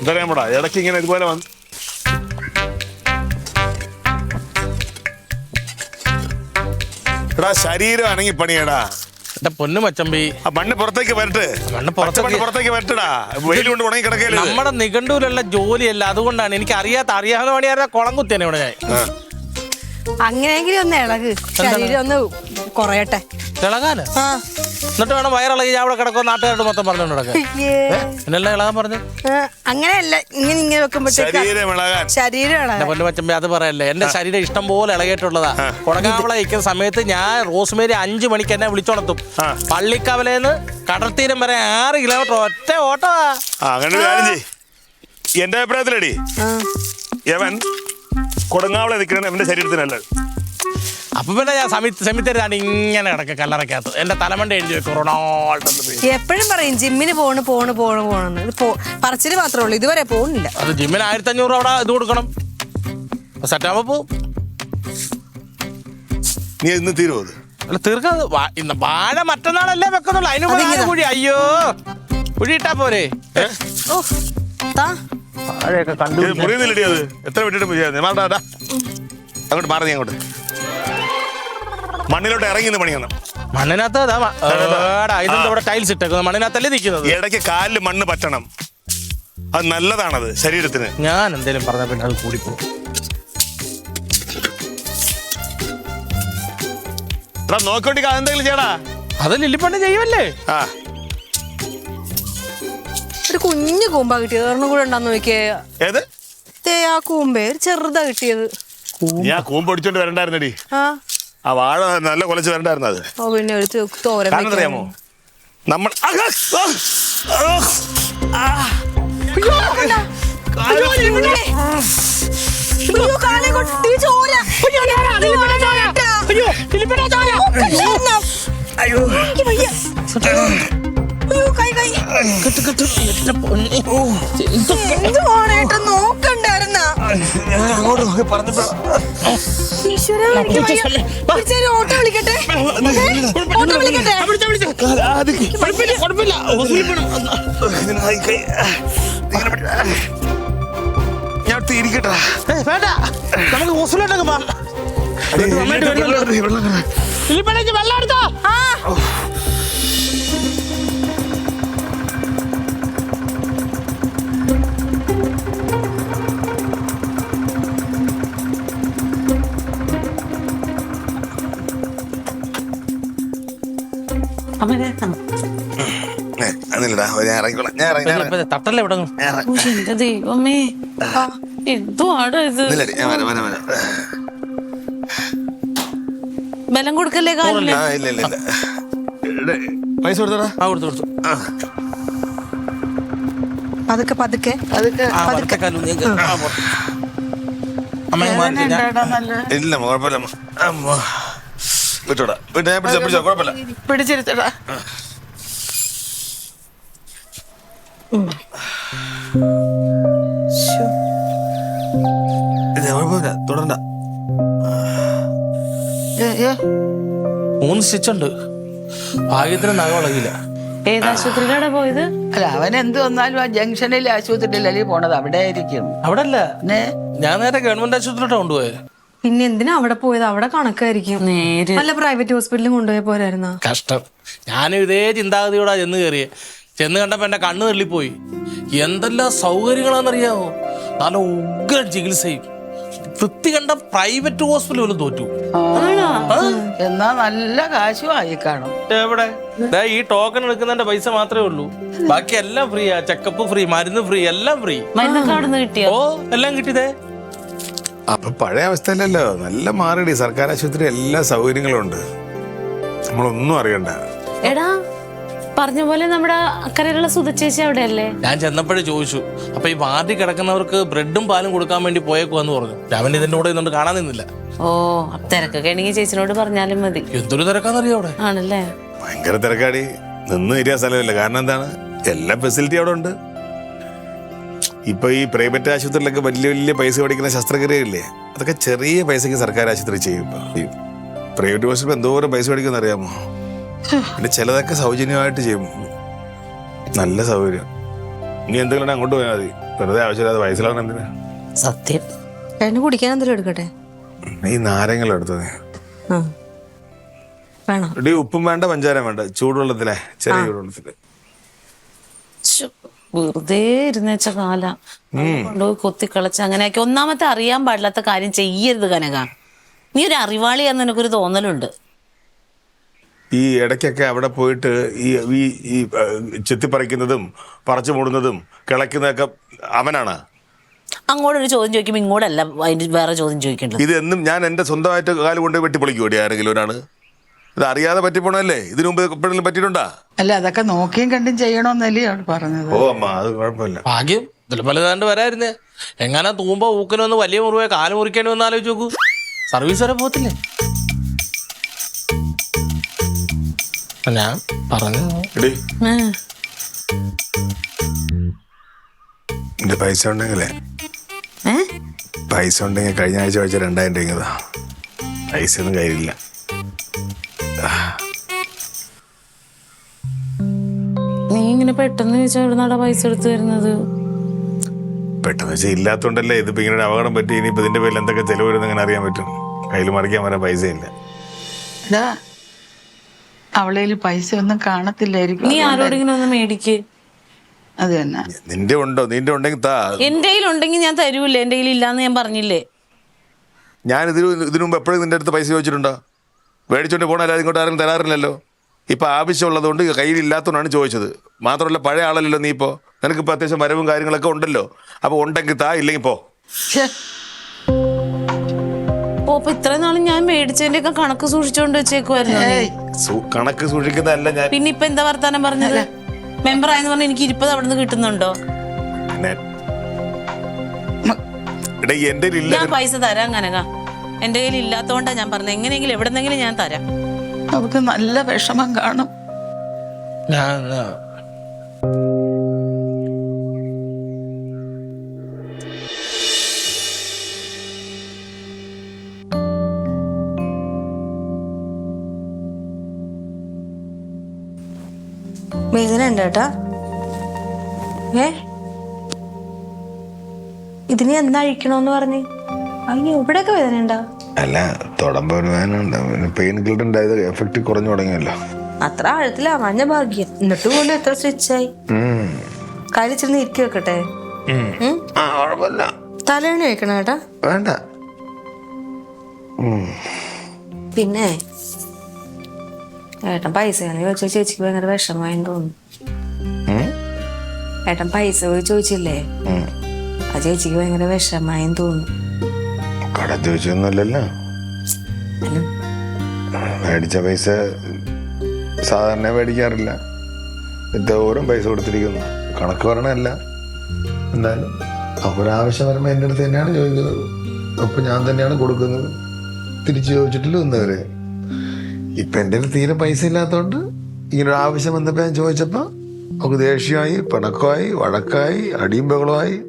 എന്താ പറയാ ഇടയ്ക്ക് ഇങ്ങനെ ഇതുപോലെ വന്ന് എടാ ശരീരം അനങ്ങി പണിയടാ. എന്റെ പൊന്നു മച്ചമ്പി. ആ മണ്ണ് പുറത്തേക്ക് വരട്ടെ. മണ്ണ് പച്ച മണ്ണ് പുറത്തേക്ക് പുറത്തേക്ക് വരട്ടടാ. വെയിൽ കൊണ്ട് ഉണങ്ങി കിടക്കല്ലേ ഇത്? നമ്മുടെ നിഘണ്ടുവിലുള്ള ജോലിയല്ല അതുകൊണ്ടാണ്. എനിക്ക് അറിയാത്ത അറിയാവുന്ന പണിയായിരുന്ന കുളം കുത്തിയാണ് ഇവിടെ ഞാൻ. അങ്ങനെയെങ്കിലും ഒന്ന് ഇളക്. ശരീരം ഒന്ന് കുറയട്ടെ. ഇളകാന്? ആ. എന്നിട്ട് വേണം വയറിളകി ഞാൻ അവിടെ കിടക്കോ നാട്ടുകാരോട് മൊത്തം പറഞ്ഞുകൊണ്ട് കിടക്കാൻ. അയ്യേ. ഇളകാൻ പറഞ്ഞു? അങ്ങനെയല്ല ഇങ്ങനെ ഇങ്ങനെ വെക്കുമ്പോഴത്തേക്ക് ശരീരം ഇളകാൻ. ശരീരം ഇളകാൻ. പൊന്നു മച്ചമ്പി അത് പറയല്ലേ എന്റെ ശരീരം ഇഷ്ടം പോലെ ഇളകിയിട്ടുള്ളതാ. കൊടകാവള ഇരിക്കുന്ന സമയത്ത് ഞാൻ റോസ്മേരി അഞ്ചു മണിക്ക് എന്നെ വിളിച്ചോണത്തും. പള്ളിക്കവലേന്ന് കടൽത്തീരം വരെ ആറ് കിലോമീറ്റർ ഒറ്റ ഓട്ടോ ആ അങ്ങനെ എന്റെ അഭിപ്രായത്തിലടി ആ. യവൻ കൊടുങ്ങാവളെ നിൽക്കണം എന്റെ ശരീരത്തിനല്ല. അപ്പൊ പിന്നെ ഞാൻ സമി സെമിത്തരാണ് ഇങ്ങനെ കിടക്ക കല്ലറക്കകത്ത് എന്റെ തലമണ്ട എഴുതി വെക്കും റൊണാൾഡ് പേര്. എപ്പോഴും പറയും ജിമ്മിന് പോണ് പോണ് പോണ് പോണെന്ന്. ഇത് പോ പറച്ചിൽ മാത്രമേ ഉള്ളൂ ഇതുവരെ പോകുന്നില്ല. അത് ജിമ്മിന് ആയിരത്തി അഞ്ഞൂറ് അവിടെ ഇത് കൊടുക്കണം. സെറ്റാകുമ്പോ പോ നീ ഇന്ന് തീരുമോ അത്? അല്ല തീർക്കാ വാ- ഇന്ന് വാഴ മറ്റന്നാളല്ലേ വെക്കുന്നുള്ളൂ. അതിന് കൂടി അതിങ്ങനെ. കുഴി. അയ്യോ. കുഴി ഇട്ടാ പോരെ. ഓ താ. വാഴയൊക്കെ കണ്ടു ഇത് മുറിയുന്നില്ലടി അത്. എത്ര വിട്ടിട്ട് മാറാ അങ്ങോട്ട് മാറി നീ അങ്ങോട്ട്. മണ്ണിലോട്ട് ഇറങ്ങി നിന്ന് പണിയണം. മണ്ണിനകത്ത് അതാ മ- ഏടാ, ഇതെന്താ ഇവിടെ ടൈൽസ് ഇട്ടേക്കുന്നത്? മണ്ണിനകത്തല്ലേ നിൽക്കുന്നത്? ഇടയ്ക്ക് കാലിൽ മണ്ണ് പറ്റണം. അത് നല്ലതാണത് ശരീരത്തിന്. ഞാൻ എന്തേലും പറഞ്ഞ പിന്നെ അത് കൂടിപ്പോ എടാ നോക്കോണ്ടി എന്തെങ്കിലും ചെയ്യടാ. അത് ലില്ലിപ്പണ്ണി ചെയ്യുമല്ലേ ആ. കുഞ്ഞു കൂമ്പ കിട്ടിയത്. ഒരെണ്ണം കൂടെ ഉണ്ടാന്ന് നോക്കിയേ. ഏത്? ദേ ആ കൂമ്പേ ഒരു ചെറുതാ കിട്ടിയത്. ഞാൻ കൂമ്പ് ഒടിച്ചോണ്ട് വരണ്ടായിരുന്നടി. ആ. ആ വാഴ നല്ല കൊലച്ച് വരണ്ടായിരുന്നു അത്. ഓ പിന്നെ ഒരു തു- തോരൻ കാരണം വെക്കാൻ. അറിയാമോ? നമ്മൾ ആഹ്, ആഹ്, ആഹ്. അയ്യോ, കണ്ടോ? അയ്യോ, ഇവിടെ. അയ്യോ, കാലേ ചോര. എന്തുവാണ് നോക്കി. വിളിച്ചൊരു ഓട്ടോ വിളിക്കട്ടെ? ഓട്ടോ വിളിക്കട്ടെ ഇതിനായി കൈ- ഇങ്ങനെ പിടി- ഞാൻ അടുത്ത് വേണ്ട നമുക്ക് ഹോസ്പിറ്റലിലേക്ക് പോകാം വെള്ളം എടുത്ത് ആ അതൊന്നുമില്ലടാ. ഞാൻ ഇറങ്ങിക്കോളാം ഞാൻ ഇറങ്ങി ഞാൻ ഇറങ്ങി. തട്ടല്ലേ ഇവിടെ ഞാൻ ഇറങ്ങി. ഓ, എന്റെ ദൈവമേ എന്തുവാണ് ഇത് ഇല്ലടി, ഞാൻ വരാം, വരാം, വരാം. ബലം കൊടുക്കല്ലേ കാലിന് ആ, ഇല്ല, ഇല്ല, ഇല്ല. എടേ, പൈസ കൊടുത്തടാ ആ കൊടുത്തു കൊടുത്തു പതുക്കെ പതുക്കെ ആ വലത്തെ കാലും നീക്ക്. ആ, പോ. മാറ്റി ഞാൻ- ഇല്ല അമ്മ, കുഴപ്പമില്ല അമ്മ. അമ്മ. വിട്ടോടാ. വിട്ടോ ഞാൻ പിടിച്ചോ പിടിച്ചോ കുഴപ്പമില്ല. പിടിച്ചിരുത്തടാ. ഇല്ല, കുഴപ്പമില്ല. തുടരണ്ട. മൂന്ന് സ്റ്റിച്ച് ഉണ്ട്. ഭാഗ്യത്തിന് നഖം ഇളകിയില്ല. ഏത് ആശുപത്രിയിലാണ് പോയത്? അല്ല അവൻ എന്ത് വന്നാലും ആ ജംഗ്ഷനിൽ ആശുപത്രിയിലല്ലേ പോണത്. അവിടെ ആയിരിക്കും. അവിടെ അല്ല ഞാൻ നേരെ ഗവൺമെന്റ് ആശുപത്രിയിലോട്ട് കൊണ്ടുപോയത് പിന്നെ എന്തിനാ അവിടെ പോയത്? അവിടെ കണക്കായിരിക്കും. നേര്. നല്ല പ്രൈവറ്റ് ഹോസ്പിറ്റലിൽ കൊണ്ടുപോയി പോരായിരുന്ന? കഷ്ടം. ഞാനും ഇതേ ചിന്താഗതിയോടാ ചെന്ന് കയറിയേ ചെന്ന് കണ്ടപ്പോ എന്റെ കണ്ണ് തള്ളിപ്പോയി. എന്തെല്ലാം സൗകര്യങ്ങളാണെന്നറിയാമോ നല്ല ഉഗ്രൻ ചികിത്സയും. വൃത്തി കണ്ട പ്രൈവറ്റ് ഹോസ്പിറ്റൽ പോലും തോറ്റു. എന്നാ നല്ല കാശുമായി ആയി കാണും എവിടെ? ദേ ഈ ടോക്കൺ എടുക്കുന്നതിന്റെ പൈസ മാത്രമേ ഉള്ളൂ. ബാക്കി എല്ലാം ഫ്രീയാ ചെക്കപ്പ് ഫ്രീ മരുന്ന് ഫ്രീ എല്ലാം ഫ്രീ ഓ എല്ലാം കിട്ടിയതേ അപ്പൊ പഴയ അവസ്ഥയിലല്ലോ. നല്ല മാറിയടി സർക്കാർ ആശുപത്രി എല്ലാ സൗകര്യങ്ങളും ഉണ്ട്. നമ്മളൊന്നും അറിയണ്ട. എടാ പറഞ്ഞ പോലെ നമ്മുടെ അക്കരയിലുള്ള സുധച്ചേച്ചി അവിടെയല്ലേ? ഞാൻ ചെന്നപ്പോഴേ ചോദിച്ചു. അപ്പൊ ഈ വാർഡിൽ കിടക്കുന്നവർക്ക് ബ്രെഡും പാലും കൊടുക്കാൻ വേണ്ടി പോയേക്കുവാന്ന് പറഞ്ഞു. രാമൻ ഇതിന്റെ കൂടെ ഇന്നുകൊണ്ട് കാണാൻ നിന്നില്ല. ഓ അപ്പൊ തിരക്കൊക്കെ ആണെങ്കിൽ ചേച്ചിനോട് പറഞ്ഞാലും മതി. എന്തൊരു തിരക്കാന്നറിയോ അവിടെ? ആണല്ലേ? ഭയങ്കര തിരക്കാടി. നിന്ന് ഇരിയ സ്ഥലമില്ല. കാരണം എന്താണ്? എല്ലാ ഫെസിലിറ്റി അവിടെ ഉണ്ട്. ഇപ്പൊ ഈ പ്രൈവറ്റ് ആശുപത്രിയിലൊക്കെ വലിയ വലിയ പൈസ മേടിക്കുന്ന ശസ്ത്രക്രിയയില്ലേ അതൊക്കെ ചെറിയ പൈസക്ക് സർക്കാർ ആശുപത്രി ചെയ്യും. പ്രൈവറ്റ് ഹോസ്പിറ്റൽ എന്തോരം പൈസ മേടിക്കുന്ന അറിയാമോ? പിന്നെ ചിലതൊക്കെ സൗജന്യമായിട്ട് ചെയ്യും. നല്ല സൗകര്യം. നീ എന്തെങ്കിലും അങ്ങോട്ട് പോയാൽ മതി. വെറുതെ ആവശ്യമില്ലാതെ വയസ്സിലാണ് എന്തിനാ? സത്യം. ചേട്ടന് കുടിക്കാൻ എന്തെങ്കിലും എടുക്കട്ടെ? ഈ നാരങ്ങൾ എടുത്തത്. വേണോ? ഉപ്പും വേണ്ട പഞ്ചാരം വേണ്ട. ചൂടുവെള്ളത്തിലെ ചെറിയ ചൂടുവെള്ളത്തിൽ. വെറുതെ ഇരുന്നേച്ച കാല. കൊണ്ടുപോയി കൊത്തിക്കളച്ച് അങ്ങനെയൊക്കെ ഒന്നാമത്തെ അറിയാൻ പാടില്ലാത്ത കാര്യം ചെയ്യരുത് കനക. നീ ഒരു അറിവാളിയാന്ന് എനിക്കൊരു തോന്നലുണ്ട്. ഈ ഇടയ്ക്കൊക്കെ അവിടെ പോയിട്ട് ഈ ഈ ഈ ചെത്തിപ്പറിക്കുന്നതും പറിച്ചു മൂടുന്നതും കിളയ്ക്കുന്നതൊക്കെ അവനാണ്? അങ്ങോട്ടൊരു ചോദ്യം ചോദിക്കുമ്പോൾ ഇങ്ങോട്ടല്ല അതിന് വേറെ ചോദ്യം ചോദിക്കേണ്ടത്. ഇത് എന്നും ഞാൻ എന്റെ സ്വന്തമായിട്ട് കാലുകൊണ്ട് വെട്ടിപ്പൊളിക്കൂടി ആരെങ്കിലും ഒരാണ് ഇത് അറിയാതെ പറ്റിപ്പോണല്ലേ? ഇതിനു മുമ്പ് എപ്പോഴെങ്കിലും പറ്റിയിട്ടുണ്ടാ? അല്ല അതൊക്കെ നോക്കിയും കണ്ടും ചെയ്യണമെന്നല്ലേ അവൾ പറഞ്ഞത്. ഓ അമ്മ അത് കുഴപ്പമില്ല. ഭാഗ്യം. ഇതിൽ പലതാണ്ട് വരായിരുന്നേ. എങ്ങനെ തൂമ്പ ഊക്കനൊന്ന് വലിയ മുറിവേ കാൽ മുറിക്കാനോ ഒന്ന് ആലോചിച്ച് നോക്കൂ. സർവീസ് വരെ പോകത്തില്ലേ? ഞാൻ പറഞ്ഞു എടി. ഏ, എന്റെ പൈസ ഉണ്ടെങ്കിലേ? ഏ? പൈസ ഉണ്ടെങ്കിൽ കഴിഞ്ഞ ആഴ്ച വെച്ച രണ്ടായിരം രൂപ ഇങ്ങതാ പൈസ ഒന്നും കയ്യിലില്ല. നീ ഇങ്ങനെ പെട്ടെന്ന് ചോദിച്ചാൽ എവിടുന്നാടാ പൈസ എടുത്തു വരുന്നത് പെട്ടെന്ന് വെച്ചാൽ ഇല്ലാത്തോണ്ടല്ലേ ഇതിപ്പോ ഇങ്ങനെ ഒരു അപകടം പറ്റി? ഇനിയിപ്പോ ഇതിന്റെ പേരിൽ എന്തൊക്കെ ചെലവ് വരുന്ന എങ്ങനെ അറിയാൻ പറ്റും. കയ്യിൽ മറിക്കാൻ വരാൻ പൈസ ഇല്ല എടാ അവളേൽ പൈസ ഒന്നും കാണത്തില്ലായിരിക്കും. നീ ആരോടെങ്കിലും ഒന്ന് മേടിക്ക്. അത് തന്നെ. നിന്റെ ഉണ്ടോ? നിന്റെ ഉണ്ടെങ്കിൽ താ. എന്റെ ഉണ്ടെങ്കിൽ ഞാൻ തരൂല്ലേ? എന്റെ കയ്യിൽ ഇല്ലാന്ന് ഞാൻ പറഞ്ഞില്ലേ? ഞാൻ ഇതിന് ഇതിനു മുമ്പ് എപ്പോഴും നിന്റെ അടുത്ത് പൈസ ചോദിച്ചിട്ടുണ്ടോ? മേടിച്ചോണ്ട് പോകണല്ലോ ഇങ്ങോട്ട് ആരും തരാറില്ലല്ലോ. ഇപ്പം ആവശ്യമുള്ളതുകൊണ്ട് കയ്യിലില്ലാത്തതുകൊണ്ടാണ് ചോദിച്ചത്. മാത്രമല്ല പഴയ ആളല്ലല്ലോ നീ ഇപ്പോൾ നിനക്കിപ്പോൾ അത്യാവശ്യം വരവും കാര്യങ്ങളൊക്കെ ഉണ്ടല്ലോ. അപ്പോൾ ഉണ്ടെങ്കിൽ താ ഇല്ലെങ്കിൽ പോ. ഓ അപ്പൊ ഇത്രയും നാളും ഞാൻ മേടിച്ചതിന്റെ ഒക്കെ കണക്ക് സൂക്ഷിച്ചോണ്ട് വെച്ചേക്കുമായിരുന്നു കണക്ക് സൂക്ഷിക്കുന്നതല്ല ഞാൻ. പിന്നെ ഇപ്പൊ എന്താ വർത്താനം പറഞ്ഞത്? മെമ്പർ ആയെന്ന് പറഞ്ഞ എനിക്ക് ഇരുപത് അവിടെ നിന്ന് കിട്ടുന്നുണ്ടോ ഞാൻ പൈസ തരാം കനക എന്റെ കയ്യിൽ ഇല്ലാത്തോണ്ടാ ഞാൻ പറഞ്ഞത്. എങ്ങനെയെങ്കിലും എവിടെന്നെങ്കിലും ഞാൻ തരാം. അവൾക്ക് നല്ല വിഷമം കാണും. ഞാൻ വേദന ഉണ്ട് കേട്ടാ. ഏ? ഇതിനെ എന്നാ അഴിക്കണോന്ന് പറഞ്ഞ്? അയ്യോ ഇവിടെയൊക്കെ വേദന ഉണ്ടോ അല്ല തൊടമ്പ ഒരു വേദന പെയിൻ കില്ലർ ഉണ്ടായത് എഫക്റ്റ് കുറഞ്ഞു തുടങ്ങിയല്ലോ. അത്ര ആഴത്തിലാ മഞ്ഞ ഭാഗ്യം. എന്നിട്ട് പോലും എത്ര സ്വിച്ചായി ചെന്ന് ഇരിക്കി വെക്കട്ടെ? തലയണ വെക്കണം കേട്ടാ? വേണ്ട. പിന്നെ ഏട്ടൻ പൈസ ചോദിച്ചാൽ ചേച്ചിക്ക് ഭയങ്കര വിഷമമായി തോന്നുന്നു? ഏട്ടൻ പൈസ പോയി ചോദിച്ചില്ലേ. ആ ചേച്ചിക്ക് ഭയങ്കര വിഷമമായെന്ന് തോന്നുന്നു. കട ചോദിച്ചൊന്നുമല്ലല്ലോ എന്നാലും മേടിച്ച പൈസ സാധാരണ മേടിക്കാറില്ല. എന്തോരം പൈസ കൊടുത്തിരിക്കുന്നു. കണക്ക് പറഞ്ഞല്ല എന്നാലും അവരാവശ്യം വരുമ്പോൾ എന്റെ അടുത്ത് തന്നെയാണ് ചോദിക്കുന്നത്. അപ്പൊ ഞാൻ തന്നെയാണ് കൊടുക്കുന്നത്. തിരിച്ചു ചോദിച്ചിട്ടില്ല ഇന്നവരെ. ഇപ്പൊ എന്റെ അടുത്ത് തീരെ പൈസ ഇല്ലാത്തതുകൊണ്ട് ഇങ്ങനൊരു ആവശ്യം വന്നപ്പോൾ ഞാൻ ചോദിച്ചപ്പോൾ നമുക്ക് ദേഷ്യമായി പിണക്കമായി വഴക്കായി അടിയും ബഹളമായി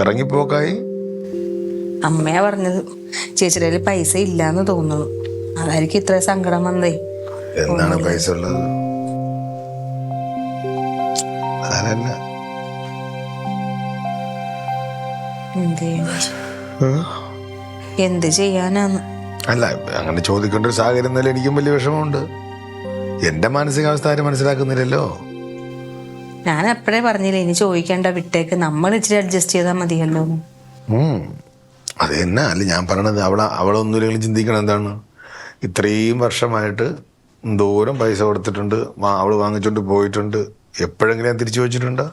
ഇറങ്ങിപ്പോക്കായി അമ്മയാ പറഞ്ഞത് ചേച്ചിയുടെ കയ്യിൽ പൈസ ഇല്ലാന്ന് തോന്നുന്നു. അതായിരിക്കും ഇത്ര സങ്കടം വന്നേ. എന്താണ് പൈസ ഉള്ളത്? അതല്ല. എന്ത്? ചെയ്യാനാന്ന്? അല്ല അങ്ങനെ ചോദിക്കേണ്ട ഒരു സാഹചര്യം എന്നാലും എനിക്കും വലിയ വിഷമമുണ്ട്. എന്റെ മാനസികാവസ്ഥ ആരും മനസ്സിലാക്കുന്നില്ലല്ലോ. ഞാൻ എപ്പോഴേ പറഞ്ഞില്ലേ ഇനി ചോദിക്കേണ്ട വിട്ടേക്ക്. നമ്മൾ ഇച്ചിരി അഡ്ജസ്റ്റ് ചെയ്താൽ മതിയല്ലോ. അത് തന്നെ അല്ല ഞാൻ പറയണത് അവളെ അവളൊന്നുമില്ലെങ്കിലും ചിന്തിക്കണം എന്താണ്? ഇത്രയും വർഷമായിട്ട് എന്തോരം പൈസ കൊടുത്തിട്ടുണ്ട് അവൾ വാങ്ങിച്ചുകൊണ്ട് പോയിട്ടുണ്ട്. എപ്പോഴെങ്കിലും ഞാൻ തിരിച്ചു ചോദിച്ചിട്ടുണ്ടോ?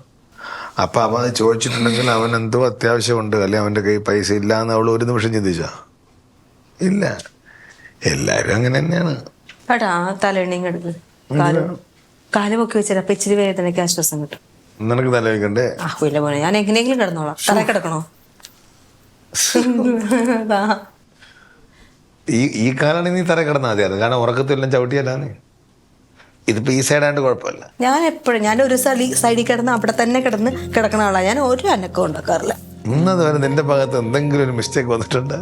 അപ്പം അവൻ അത് ചോദിച്ചിട്ടുണ്ടെങ്കിൽ അവൻ എന്തോ അത്യാവശ്യമുണ്ട്. അല്ലെ അവന്റെ കയ്യിൽ പൈസ ഇല്ല എന്ന് അവൾ ഒരു നിമിഷം ചിന്തിച്ചാ? ഇല്ല. എല്ലാവരും അങ്ങനെ തന്നെയാണ്. കാൽ വെച്ചാൽ അപ്പൊ ഇച്ചിരി വേദനയ്ക്ക് ആശ്വാസം കിട്ടും. നിനക്ക് തലവെക്കണ്ടേ? ആ ഇല്ല ഞാൻ എങ്ങനെയെങ്കിലും കിടന്നോളാം. തല കിടക്കണോ. ഈ ഈ കാലാണ് നീ തറ കിടന്നാൽ മതിയായിരുന്നു കാരണം ഉറക്കത്തെല്ലാം ചവിട്ടിയല്ലാന്ന് ഇതിപ്പോ ഈ സൈഡായിട്ട് കുഴപ്പമില്ല. ഞാൻ എപ്പോഴും ഞാൻ ഒരു സൈഡിൽ കിടന്ന് അവിടെ തന്നെ കിടന്ന് കിടക്കുന്ന ആളാണ് ഞാൻ ഒരു അനക്കം ഉണ്ടാക്കാറില്ല. ഇന്നത് വരെ നിന്റെ ഭാഗത്ത് എന്തെങ്കിലും ഒരു മിസ്റ്റേക്ക് വന്നിട്ടുണ്ട്?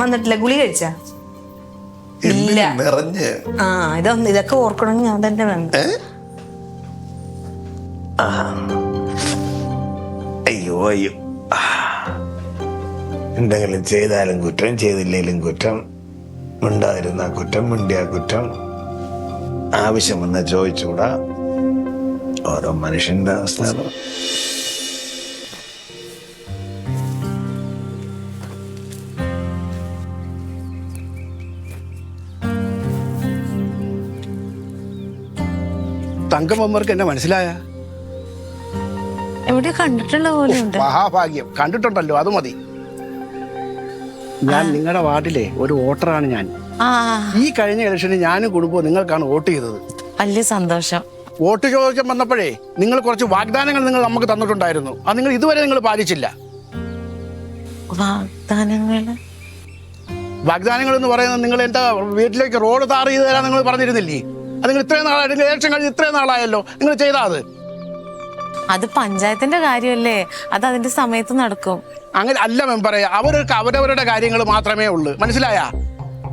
വന്നിട്ടില്ല. ഗുളി കഴിച്ചാ? ഇല്ല. നിറഞ്ഞ്? ആ ഇതൊന്ന് ഇതൊക്കെ ഓർക്കണമെങ്കിൽ ഞാൻ തന്നെ വേണം. അയ്യോ അയ്യോ. എന്തെങ്കിലും ചെയ്താലും കുറ്റം ചെയ്തില്ലെങ്കിലും കുറ്റം ഉണ്ടായിരുന്ന കുറ്റം മിണ്ടിയ കുറ്റം. ആവശ്യമെന്ന് ചോദിച്ചുകൂടാ. ഓരോ മനുഷ്യന്റെ അവസ്ഥ അത്. തങ്കമ്മർക്ക് എന്നെ മനസ്സിലായ? എവിടെ കണ്ടിട്ടുള്ള പോലെ ഉണ്ട്. മഹാഭാഗ്യം. കണ്ടിട്ടുണ്ടല്ലോ അത് മതി. ഞാൻ നിങ്ങളുടെ വാർഡിലെ ഒരു വോട്ടറാണ് ഞാൻ. ഈ കഴിഞ്ഞ ഇലക്ഷനിൽ ഞാനും കുടുംബവും നിങ്ങൾക്കാണ് വോട്ട് ചെയ്തത്. വലിയ സന്തോഷം. വോട്ട് ചോദിക്കാൻ വന്നപ്പോഴേ നിങ്ങൾ കുറച്ച് വാഗ്ദാനങ്ങൾ നിങ്ങൾ നമുക്ക് തന്നിട്ടുണ്ടായിരുന്നു. അത് നിങ്ങൾ ഇതുവരെ നിങ്ങൾ പാലിച്ചില്ല. വാഗ്ദാനങ്ങൾ? വാഗ്ദാനങ്ങൾ എന്ന് പറയുന്നത് നിങ്ങൾ എന്റെ വീട്ടിലേക്ക് റോഡ് താർ ചെയ്ത് തരാൻ നിങ്ങൾ പറഞ്ഞിരുന്നില്ലേ? അത് നിങ്ങൾ ഇത്രയും നാളായിട്ട് ഇലക്ഷൻ കഴിഞ്ഞ് ഇത്രയും നാളായല്ലോ. നിങ്ങൾ ചെയ്താൽ അത്. അത് പഞ്ചായത്തിന്റെ കാര്യമല്ലേ? അത് അതിന്റെ സമയത്ത് നടക്കും. അങ്ങനെ അല്ല മെമ്പറെ അവർക്ക് അവരവരുടെ കാര്യങ്ങൾ മാത്രമേ ഉള്ളൂ. മനസ്സിലായ?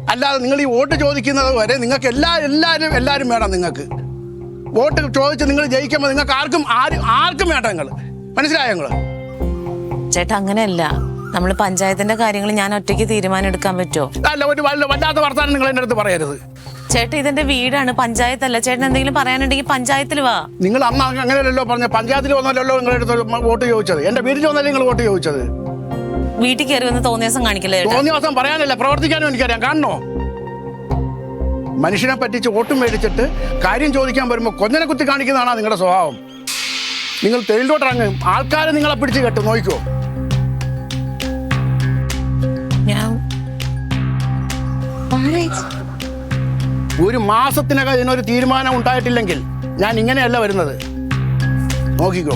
അല്ലാതെ നിങ്ങൾ ഈ വോട്ട് ചോദിക്കുന്നത് വരെ നിങ്ങൾക്ക് എല്ലാ എല്ലാവരും എല്ലാവരും വേണം നിങ്ങൾക്ക്. വോട്ട് ചോദിച്ച് നിങ്ങൾ ജയിക്കുമ്പോൾ നിങ്ങൾക്ക് ആർക്കും ആരും ആർക്കും വേണ്ട നിങ്ങൾ. മനസ്സിലായോ നിങ്ങൾ? ചേട്ടാ അങ്ങനെയല്ല. നമ്മൾ പഞ്ചായത്തിന്റെ കാര്യങ്ങൾ ഞാൻ ഒറ്റയ്ക്ക് തീരുമാനം എടുക്കാൻ പറ്റുമോ? അല്ല ഒരു വല്ല- വല്ലാത്ത വർത്താനം നിങ്ങൾ എന്റെ അടുത്ത് പറയരുത്. ചേട്ടാ ഇതിന്റെ വീടാണ്. പഞ്ചായത്തല്ല. ചേട്ടൻ എന്തെങ്കിലും പറയാനുണ്ടെങ്കിൽ പഞ്ചായത്തിൽ വാ. നിങ്ങൾ അന്ന് അങ്ങനെയല്ലോ അങ്ങനെയല്ലല്ലോ പറഞ്ഞ പഞ്ചായത്തിൽ വന്നല്ലോ നിങ്ങളുടെ അടുത്ത് വോട്ട് ചോദിച്ചത്. എന്റെ വീട്ടിൽ വന്നല്ലേ നിങ്ങൾ വോട്ട് ചോദിച്ചത്? വീട്ടിൽ കയറി വന്ന് തോന്നിയ ദിവസം കാണിക്കില്ല തോന്നിയ ദിവസം പറയാനല്ല പ്രവർത്തിക്കാനും എനിക്കറിയാം. കാണണോ? മനുഷ്യനെ പറ്റിച്ച് വോട്ടും മേടിച്ചിട്ട് കാര്യം ചോദിക്കാൻ വരുമ്പോൾ കൊഞ്ഞനെ കുത്തി കാണിക്കുന്നതാണ് നിങ്ങളുടെ സ്വഭാവം. നിങ്ങൾ തൊഴിലോട്ടിറങ്ങും ആൾക്കാരെ നിങ്ങളെ പിടിച്ച് കെട്ടും. നോക്കിക്കോ ഞാൻ ഒരു മാസത്തിനകം ഇതിനൊരു തീരുമാനം ഉണ്ടായിട്ടില്ലെങ്കിൽ ഞാൻ ഇങ്ങനെയല്ല വരുന്നത്. നോക്കിക്കോ.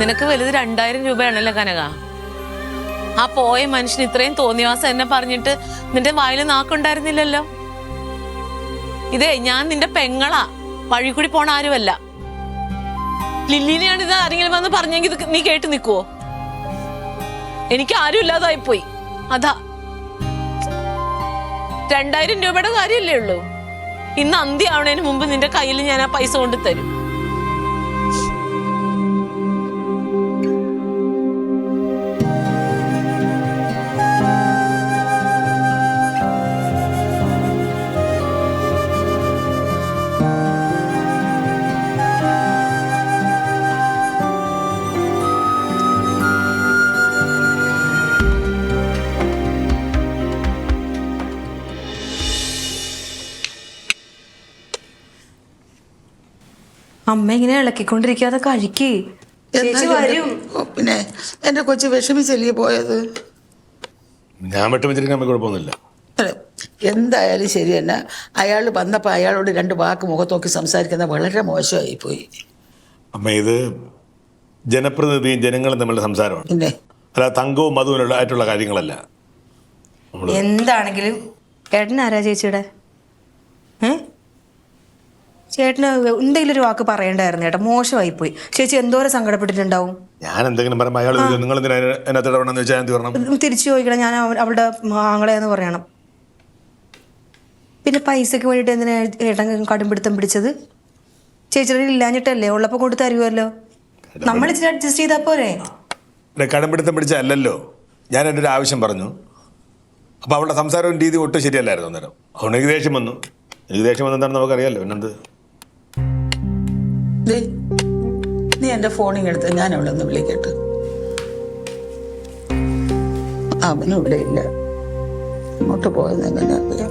നിനക്ക് വലുത് രണ്ടായിരം രൂപയാണല്ലോ കനക. ആ പോയ മനുഷ്യൻ ഇത്രയും തോന്നിവാസം എന്നെ പറഞ്ഞിട്ട് നിന്റെ വായിൽ നാക്കുണ്ടായിരുന്നില്ലല്ലോ? ഇതേ ഞാൻ നിന്റെ പെങ്ങളാ. വഴി കൂടി പോണ ആരുമല്ല. ലില്ലിനെയാണ് ഇത് ആരെങ്കിലും വന്ന് പറഞ്ഞെങ്കിൽ നീ കേട്ട് നിൽക്കുവോ എനിക്ക് ആരും ഇല്ലാതായി പോയി അതാ. രണ്ടായിരം രൂപയുടെ കാര്യമല്ലേ ഉള്ളൂ. ഇന്ന് അന്ത്യ ആവണതിന് മുമ്പ് നിന്റെ കയ്യിൽ ഞാൻ ആ പൈസ കൊണ്ട് തരും അമ്മ ഇങ്ങനെ ഇളക്കിക്കൊണ്ടിരിക്കാതെ കഴിക്ക്. ചേച്ചി വരും. പിന്നെ എന്റെ കൊച്ചു വിഷമിച്ചല്ലേ പോയത്? ഞാൻ കുഴപ്പമൊന്നുമില്ല. അല്ല, എന്തായാലും ശരി തന്നെ അയാൾ വന്നപ്പോൾ അയാളോട് രണ്ട് വാക്ക് മുഖത്തോക്കി സംസാരിക്കുന്ന വളരെ മോശമായി പോയി അമ്മ ഇത് ജനപ്രതിനിധിയും ജനങ്ങളും തമ്മിലുള്ള സംസാരമാണ്. പിന്നെ? അല്ല തങ്കവും മധുവിനുള്ള ആയിട്ടുള്ള കാര്യങ്ങളല്ല. എന്താണെങ്കിലും ചേച്ചിയുടെ? ഏ? ചേട്ടന് എന്തെങ്കിലും ഒരു വാക്ക് പറയണ്ടായിരുന്നു ചേട്ടാ. മോശമായി പോയി ചേച്ചി എന്തോരം സങ്കടപ്പെട്ടിട്ടുണ്ടാവും? ഞാൻ എന്തെങ്കിലും പറയുമ്പോൾ അയാൾ നിങ്ങൾ വെച്ചാൽ എന്ത് തിരിച്ചു ചോദിക്കണം. ഞാൻ അവ- അവളുടെ ആങ്ങളെന്ന് പറയണം. പിന്നെ പൈസക്ക് വേണ്ടിട്ട് എന്തിനാ ഏട്ടൻ കടുംപിടുത്തം പിടിച്ചത്? ചേച്ചിയുടെ ഇല്ലാഞ്ഞിട്ടല്ലേ? ഉള്ളപ്പോൾ കൊണ്ട് തരുമല്ലോ നമ്മൾ ഇച്ചിരി അഡ്ജസ്റ്റ് ചെയ്താ പോരെ? കടുംപിടുത്തം പിടിച്ചല്ലോ പിടിച്ച ഞാൻ എന്റെ ഒരു ആവശ്യം പറഞ്ഞു. അപ്പോൾ അവളുടെ സംസാരവും രീതി ഒട്ടും ശരിയല്ലായിരുന്നു അന്നേരം. അതുകൊണ്ട് എനിക്ക് ദേഷ്യം വന്നു. എനിക്ക് ദേഷ്യം വന്നെന്താണെന്ന് നമുക്കറിയാമല്ലോ പിന്നെന്ത്? നീ എന്റെ ഫോണിങ് എടുത്ത് ഞാൻ അവിടെ ഒന്ന് വിളിക്കട്ടെ. അവനും ഇവിടെ ഇല്ല. ഇങ്ങോട്ട് പോയെന്ന് എങ്ങനെ അറിയാം?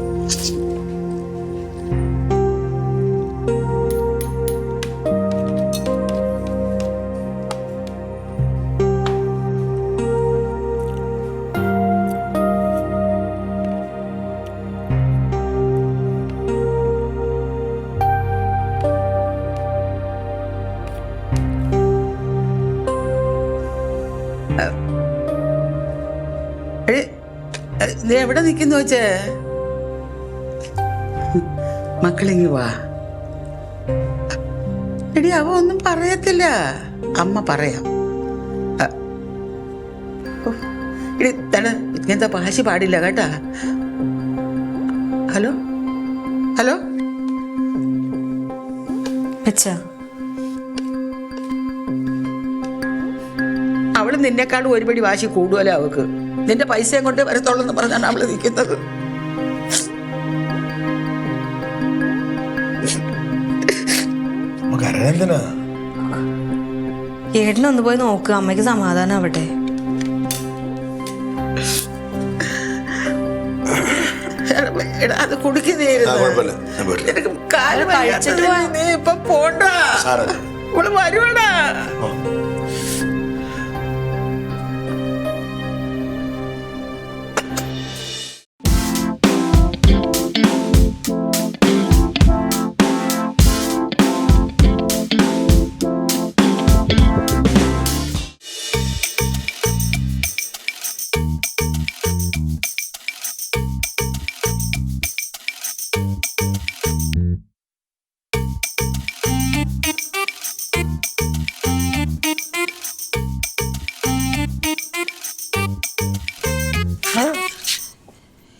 നീ എവിടെ നിൽക്കുന്നു വെച്ചേ മക്കളിങ്ങി വാ. എടി അവ ഒന്നും പറയത്തില്ല. അമ്മ പറയാം. എടി തട ഇങ്ങനത്തെ ഭാഷ പാടില്ല കേട്ടാ? ഹലോ? ഹലോ? അവൾ നിന്നെക്കാളും ഒരുപടി വാശി കൂടുതലാ അവക്ക്. നിന്റെ പൈസയും കൊണ്ട് വരത്തോളൂ എന്ന് പറഞ്ഞാണ് അവൾ നിൽക്കുന്നത്. ഏട്ടനൊന്ന് പോയി നോക്കുക അമ്മയ്ക്ക് സമാധാനം ആവട്ടെ. എടാ അത് കുടിക്കുന്നേരുന്നു കാൽ നീ ഇപ്പൊ പോണ്ടാ. ഇവൾ വരുവാടാ.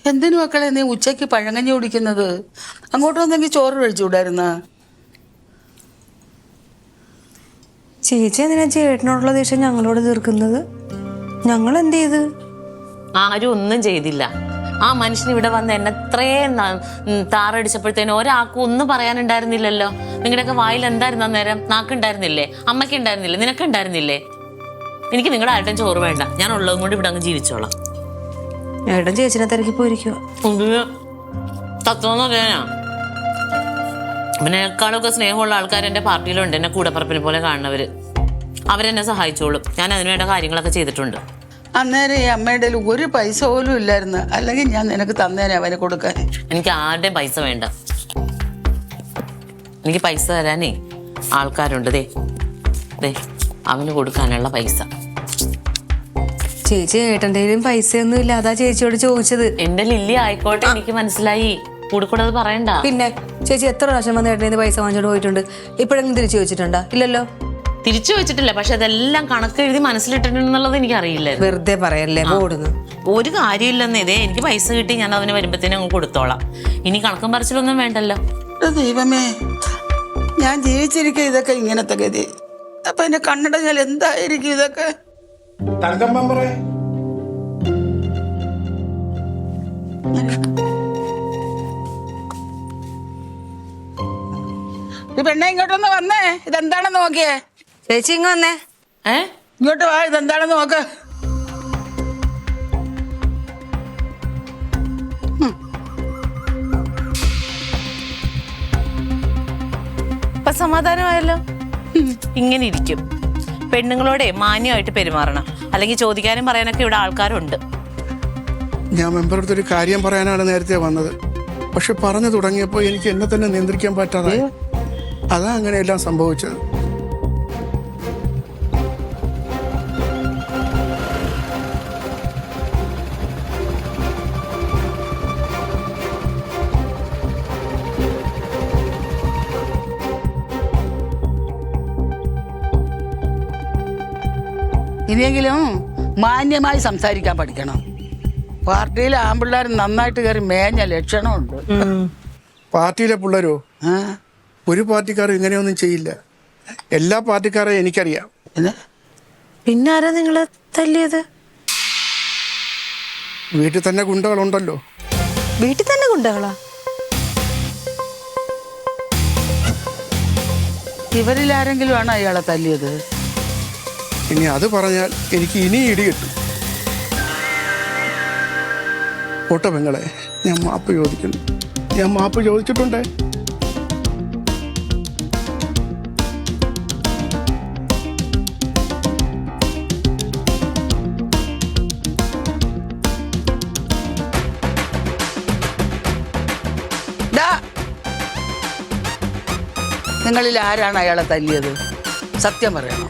എന്തിനു മക്കളെ നീ ഉച്ചയ്ക്ക് പഴങ്കഞ്ഞി കുടിക്കുന്നത്? അങ്ങോട്ട് വന്നെങ്കിൽ ചോറ് കഴിച്ചുകൂടായിരുന്ന ചേച്ചി എന്തിനാ ചേട്ടനോടുള്ള ദേഷ്യം ഞങ്ങളോട് തീർക്കുന്നത്? ഞങ്ങൾ എന്ത് ചെയ്ത് ആരും ഒന്നും ചെയ്തില്ല. ആ മനുഷ്യൻ ഇവിടെ വന്ന് എന്നെ അത്രയും താറടിച്ചപ്പോഴത്തേനും ഒരാൾക്കും ഒന്നും പറയാനുണ്ടായിരുന്നില്ലല്ലോ. നിങ്ങളുടെയൊക്കെ വായിൽ എന്തായിരുന്നു അന്നേരം? നാക്കുണ്ടായിരുന്നില്ലേ? അമ്മയ്ക്ക് ഉണ്ടായിരുന്നില്ലേ? നിനക്കുണ്ടായിരുന്നില്ലേ? എനിക്ക് നിങ്ങളുടെ ആരുടെയും ചോറ് വേണ്ട. ഞാൻ ഉള്ളതും കൊണ്ട് ഇവിടെ അങ്ങ് ജീവിച്ചോളാം. ഏട്ടൻ ചേച്ചിനെ തിരക്കി പോയിരിക്കുക ഇതിന് തത്വം അറിയാനാ ഇതിനേക്കാളൊക്കെ സ്നേഹമുള്ള ആൾക്കാർ എന്റെ പാർട്ടിയിലുണ്ട് എന്നെ കൂടപ്പറപ്പിനെ പോലെ കാണുന്നവര്. അവരെന്നെ സഹായിച്ചോളും. ഞാൻ അതിനുവേണ്ട കാര്യങ്ങളൊക്കെ ചെയ്തിട്ടുണ്ട്. അന്നേരം ഈ അമ്മയുടെ ഒരു പൈസ പോലും ഇല്ലായിരുന്നു. അല്ലെങ്കിൽ ഞാൻ നിനക്ക് തന്നേനെ അവന് കൊടുക്കാൻ എനിക്ക് ആരുടെയും പൈസ വേണ്ട. എനിക്ക് പൈസ തരാനേ ആൾക്കാരുണ്ട്. ദേ ദേ അവന് കൊടുക്കാനുള്ള പൈസ. ചേച്ചി ഏട്ടന്റെ കയ്യിലും പൈസയൊന്നും ഇല്ല അതാ ചേച്ചിയോട് ചോദിച്ചത്. എന്റെ ലില്ലി ആയിക്കോട്ടെ എനിക്ക് മനസ്സിലായി. കൂടെ അത് പറയണ്ട. പിന്നെ ചേച്ചി എത്ര പ്രാവശ്യം വന്ന് ഏട്ടന്റെ കയ്യിന്ന് പൈസ വാങ്ങിച്ചോണ്ട് പോയിട്ടുണ്ട്? ഇപ്പോഴെങ്കിലും തിരിച്ചു ചോദിച്ചിട്ടുണ്ടോ? ഇല്ലല്ലോ. തിരിച്ചു വെച്ചിട്ടില്ല പക്ഷെ അതെല്ലാം കണക്ക് എഴുതി മനസ്സിലിട്ടിട്ടുണ്ടെന്നുള്ളത് എനിക്ക് അറിയില്ല വെറുതെ പറയല്ലേ ഓടുന്നു ഒരു കാര്യമില്ലെന്നേ ഇതേ എനിക്ക് പൈസ കിട്ടി ഞാൻ അവന് വരുമ്പത്തേനും അങ്ങ് കൊടുത്തോളാം. ഇനി കണക്കും പറിച്ചിലൊന്നും വേണ്ടല്ലോ. എടാ ദൈവമേ ഞാൻ ജീവിച്ചിരിക്കുക ഇതൊക്കെ ഇങ്ങനത്തെ ഗതി. അപ്പൊ എന്റെ കണ്ണടഞ്ഞാൽ എന്തായിരിക്കും ഇതൊക്കെ? തങ്കം മെമ്പറേ ഈ പെണ്ണെ ഇങ്ങോട്ടൊന്ന് വന്നേ. ഇതെന്താണെന്ന് നോക്കിയേ? ചേച്ചി ഇങ്ങ വന്നേ. ഏ? ഇങ്ങോട്ട് വാ ഇതെന്താണെന്ന് നോക്ക്. ഇപ്പൊ സമാധാനമായല്ലോ? ഇങ്ങനെ ഇരിക്കും. പെണ്ണുങ്ങളോടെ മാന്യമായിട്ട് പെരുമാറണം. അല്ലെങ്കിൽ ചോദിക്കാനും പറയാനൊക്കെ ഇവിടെ ആൾക്കാരുണ്ട്. ഞാൻ മെമ്പറുടെ ഒരു കാര്യം പറയാനാണ് നേരത്തെ വന്നത്. പക്ഷെ പറഞ്ഞു തുടങ്ങിയപ്പോൾ എനിക്ക് എന്നെ തന്നെ നിയന്ത്രിക്കാൻ പറ്റാതായി. അതാ അങ്ങനെയെല്ലാം സംഭവിച്ചത്. ഇനിയെങ്കിലും മാന്യമായി സംസാരിക്കാൻ പഠിക്കണം. പാർട്ടിയിൽ ആമ്പിള്ളേർ നന്നായിട്ട് കയറി മേഞ്ഞ ലക്ഷണമുണ്ട്. പാർട്ടിയിലെ പിള്ളേരോ? ആ. ഒരു പാർട്ടിക്കാരും ഇങ്ങനെയൊന്നും ചെയ്യില്ല. എല്ലാ പാർട്ടിക്കാരെയും എനിക്കറിയാം. പിന്നെ? പിന്നെ ആരാ നിങ്ങളെ തല്ലിയത്? വീട്ടിൽ തന്നെ ഗുണ്ടകളുണ്ടല്ലോ. വീട്ടിൽ തന്നെ ഗുണ്ടകളാ? ഇവരിൽ ആരെങ്കിലും ആണോ അയാളെ തല്ലിയത്? ഇനി അത് പറഞ്ഞാൽ എനിക്ക് ഇനി ഇടി കിട്ടും. ഓട്ടോ പെങ്ങളെ ഞാൻ മാപ്പ് ചോദിക്കുന്നു. ഞാൻ മാപ്പ് ചോദിച്ചിട്ടുണ്ട്. നിങ്ങളിൽ ആരാണ് അയാളെ തല്ലിയത്? സത്യം പറയണം?